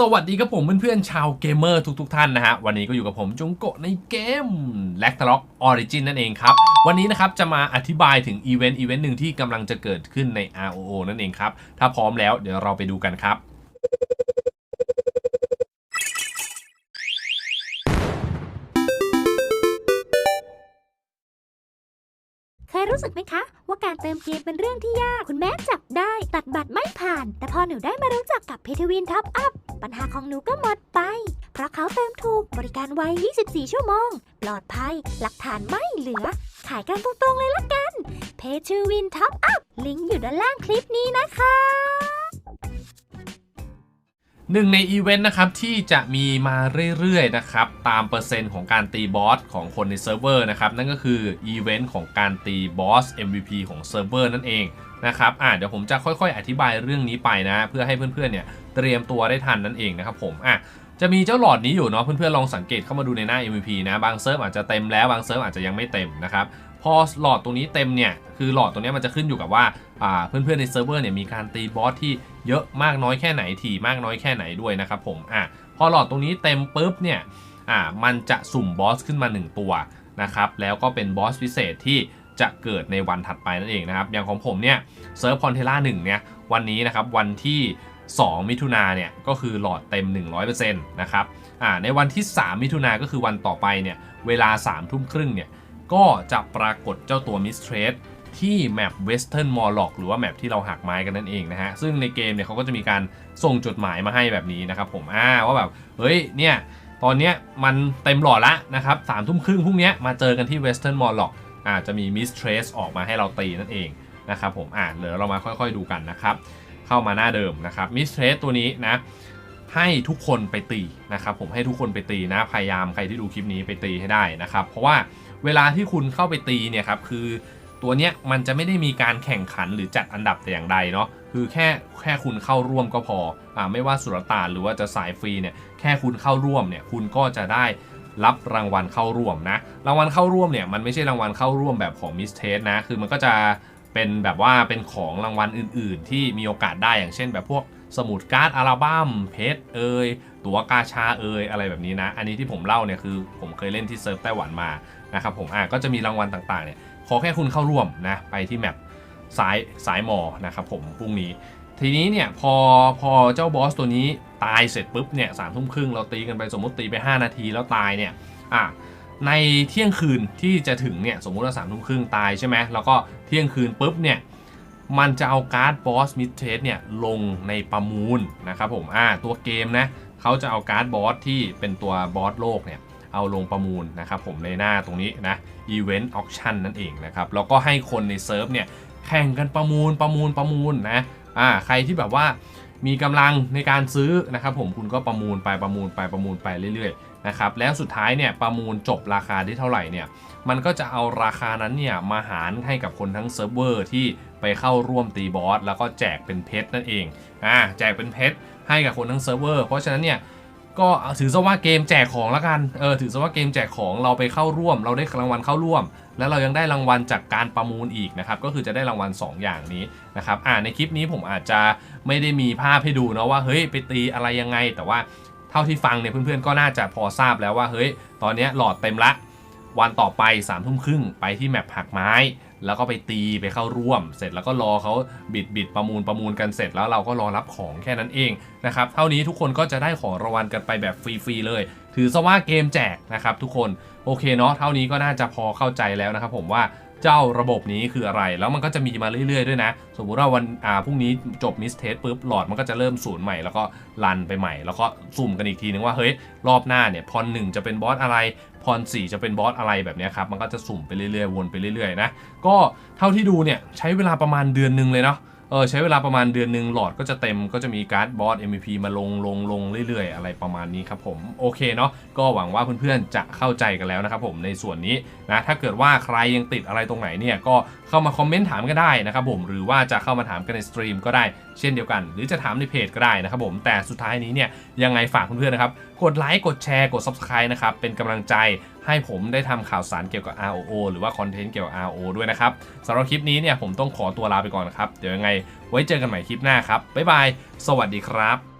สวัสดีครับผมเพื่อนๆชาวเกมเมอร์ทุกๆท่านนะฮะ วันนี้ก็อยู่กับผมจงโกะในเกม l a c t a r o c Origin นั่นเองครับ วันนี้นะครับจะมาอธิบายถึงอีเวนต์อีเวนต์หนึ่งที่กำลังจะเกิดขึ้นใน ROO นั่นเองครับ ถ้าพร้อมแล้วเดี๋ยวเราไปดูกันครับเคยรู้สึกไหมคะ ว่าการเติมเกมเป็นเรื่องที่ยาก คุณแม่จับได้ ตัดบัตรไม่ผ่าน แต่พอหนูได้มารู้จักกับเพทวินท็อปอัพ ปัญหาของหนูก็หมดไป เพราะเขาเติมถูกบริการไว 24 ชั่วโมง ปลอดภัย หลักฐานไม่เหลือ ขายกันตรงๆเลยละกัน เพชรวินท็อปอัพลิงก์อยู่ด้านล่างคลิปนี้นะคะ หนึ่งในอีเวนต์นะครับที่จะมีมาเรื่อยๆนะครับตามเปอร์เซ็นต์ของการตีบอสของคนในเซิร์ฟเวอร์นะครับนั่นก็คืออีเวนต์ของการตีบอส MVP ของเซิร์ฟเวอร์นั่นเองนะครับอะเดี๋ยวผมจะค่อยๆ อธิบายเรื่องนี้ไปนะ เพื่อให้เพื่อนๆเนี่ยเตรียมตัวได้ทันนั่นเองนะครับผมอะจะมีเจ้าหลอดนี้อยู่เนาะเพื่อนๆลองสังเกตเข้ามาดูในหน้า MVP นะบางเซิร์ฟอาจจะเต็มแล้วบางเซิร์ฟอาจจะยังไม่เต็มนะครับ พอหลอดตรงนี้เต็มเนี่ยคือหลอดตรงนี้มันจะขึ้นอยู่กับว่าเพื่อนๆในเซิร์ฟเวอร์เนี่ยมีการตีบอสที่เยอะมากน้อยแค่ไหนถี่มากน้อยแค่ไหนด้วยนะครับผมอะพอหลอดตรงนี้เต็มปุ๊บเนี่ยอ่ามันจะสุ่มบอสขึ้นมา 1 ตัวนะครับแล้วก็เป็นบอสพิเศษที่จะเกิดในวันถัดไปนั่นเองนะครับอย่างของผมเนี่ยเซิร์ฟคอนเทล่าหนึ่งเนี่ยวันนี้นะครับวันที่ 2 มิถุนาเนี่ยก็คือหลอดเต็ม 100%นะครับอ่าในวันที่ 3 มิถุนาก็คือวันต่อไปเนี่ยเวลา3ทุ่มครึ่งเนี่ย ก็จะปรากฏเจ้าตัวมิสเทรสที่แมปเวสเทิร์นมอลล็อกหรือว่าแมปที่เราหักไม้กันนั่นเองนะฮะ ซึ่งในเกมเนี่ยเขาก็จะมีการส่งจดหมายมาให้แบบนี้นะครับผมอ่าว่าแบบเฮ้ยเนี่ยตอนเนี้ยมันเต็มหลอดละนะครับสามทุ่มครึ่งพรุ่งนี้มาเจอกันที่เวสเทิร์นมอลล็อกอ่าจะมีมิสเทรสออกมาให้เราตีนั่นเองนะครับผมอ่าเดี๋ยวเรามาค่อยๆดูกันนะครับ เข้ามาหน้าเดิมนะครับมิสเทรสตัวนี้นะ ให้ทุกคนไปตีนะครับผมให้ทุกคนไปตีนะพยายามใครที่ดูคลิปนี้ไปตีให้ได้นะครับเพราะว่าเวลาที่คุณเข้าไปตีเนี่ยครับคือตัวเนี้ยมันจะไม่ได้มีการแข่งขันหรือจัดอันดับแต่อย่างใดเนาะคือแค่แค่คุณเข้าร่วมก็พออ่าไม่ว่าสุลต่านหรือว่าจะสายฟรีเนี่ยแค่คุณเข้าร่วมเนี่ยคุณก็จะได้รับรางวัลเข้าร่วมนะรางวัลเข้าร่วมเนี่ยมันไม่ใช่รางวัลเข้าร่วมแบบของมิสเทสนะคือมันก็จะเป็นแบบว่าเป็นของรางวัลอื่น ๆ ที่มีโอกาสได้อย่างเช่น แบบพวก สมุดการ์ดอัลบั้มเพชรเอยตั๋วกาชาเอยอะไรแบบนี้นะ อันนี้ที่ผมเล่าเนี่ยคือผมเคยเล่นที่เซิร์ฟไต้หวันมานะครับผมอะก็จะมีรางวัลต่างๆเนี่ยขอแค่คุณเข้าร่วมนะไปที่แมปซ้ายสายมอนะครับผมพรุ่งนี้ ทีนี้เนี่ยพอพอเจ้าบอสตัวนี้ตายเสร็จปุ๊บเนี่ยสามทุ่มครึ่งเราตีกันไปสมมติตีไป 5 นาทีแล้วตายเนี่ยอะในเที่ยงคืนที่จะถึงเนี่ยสมมุติว่าสามทุ่มครึ่งตายใช่ไหมแล้วก็เที่ยงคืนปุ๊บเนี่ย มันจะเอาการ์ดบอสมิดเทสเนี่ยลงในประมูลนะครับผมอ่าตัวเกมนะเขาจะเอาการ์ดบอสที่เป็นตัวบอสโลกเนี่ยเอาลงประมูลนะครับผมในหน้าตรงนี้นะ Event Auction นั่นเองนะครับแล้วก็ให้คนในเซิร์ฟเนี่ยแข่งกันประมูลประมูลประมูลนะอ่าใครที่แบบว่ามีกำลังในการซื้อนะครับผมคุณก็ประมูลไปประมูลไปประมูลไปเรื่อย นะครับแล้วสุดท้ายเนี่ยประมูลจบราคาที่เท่าไหร่เนี่ยมันก็จะเอาราคานั้นเนี่ยมาหารให้กับคนทั้งเซิร์ฟเวอร์ที่ไปเข้าร่วมตีบอสแล้วก็แจกเป็นเพชรนั่นเองอ่าแจกเป็นเพชรให้กับคนทั้งเซิร์ฟเวอร์เพราะฉะนั้นเนี่ยก็ถือซะว่าเกมแจกของแล้วกัน เออถือซะว่าเกมแจกของเราไปเข้าร่วม เราได้รางวัลเข้าร่วม แล้วเรายังได้รางวัลจากการประมูลอีกนะครับ ก็คือจะได้รางวัล 2 อย่างนี้นะครับ อ่าในคลิปนี้ผมอาจจะไม่ได้มีภาพให้ดูนะว่าเฮ้ยไปตีอะไรยังไง แต่ว่า ท่าที่ฟังเนี่ยเพื่อนๆก็น่าจะพอทราบแล้วว่าเฮ้ยตอนนี้หลอดเต็มละ วันต่อไป3ามทุ่มครึ่งไปที่แมปหักไม้ แล้วก็ไปตีไปเข้าร่วม เสร็จแล้วก็รอเขาบิดบิดประมูลประมูลกันเสร็จแล้วเราก็รอรับของแค่นั้นเองนะครับเท่านี้ทุกคนก็จะได้ของรางวัลกันไปแบบฟรีๆเลย ถือซะว่าเกมแจกนะครับทุกคนโอเคเนาะเท่านี้ก็น่าจะพอเข้าใจแล้วนะครับผมว่า เจ้าระบบนี้คืออะไร แล้วมันก็จะมีมาเรื่อยๆด้วยนะ สมมุติว่าวันอ่าพรุ่งนี้จบมิสเทสปุ๊บหลอดมันก็จะเริ่มศูนย์ใหม่แล้วก็รันไปใหม่ แล้วก็สุ่มกันอีกทีนึงว่าเฮ้ยรอบหน้าเนี่ยพรหนึ่งจะเป็นบอสอะไรพร4จะเป็นบอสอะไรแบบนี้ครับมันก็จะสุ่มไปเรื่อยๆวนไปเรื่อยๆนะก็เท่าที่ดูเนี่ยใช้เวลาประมาณเดือนหนึ่งเลยเนาะ ออใช้เวลาประมาณเดือนหนึ่งหลอดก็จะเต็มก็จะมีการ์ดบอส MVP มาลงลงลงเรื่อยๆ อะไรประมาณนี้ครับผมโอเคเนาะก็หวังว่าเพื่อนๆจะเข้าใจกันแล้วนะครับผมในส่วนนี้นะถ้าเกิดว่าใครยังติดอะไรตรงไหนเนี่ยก็เข้ามาคอมเมนต์ถามก็ได้นะครับผมหรือว่าจะเข้ามาถามกันในสตรีมก็ได้เช่นเดียวกัน หรือจะถามในเพจก็ได้นะครับผมแต่สุดท้ายนี้เนี่ยยังไงฝากเพื่อนๆนะครับกดไลค์กดแชร์กด Subscribe นะครับ เป็นกำลังใจให้ผมได้ทำข่าวสารเกี่ยวกับ ROO หรือว่าคอนเทนต์เกี่ยวกับ ROO ด้วยนะครับสำหรับคลิปนี้เนี่ยผมต้องขอตัวลาไปก่อนครับ เดี๋ยวยังไงไว้เจอกันใหม่คลิปหน้าครับบ๊ายบาย สวัสดีครับ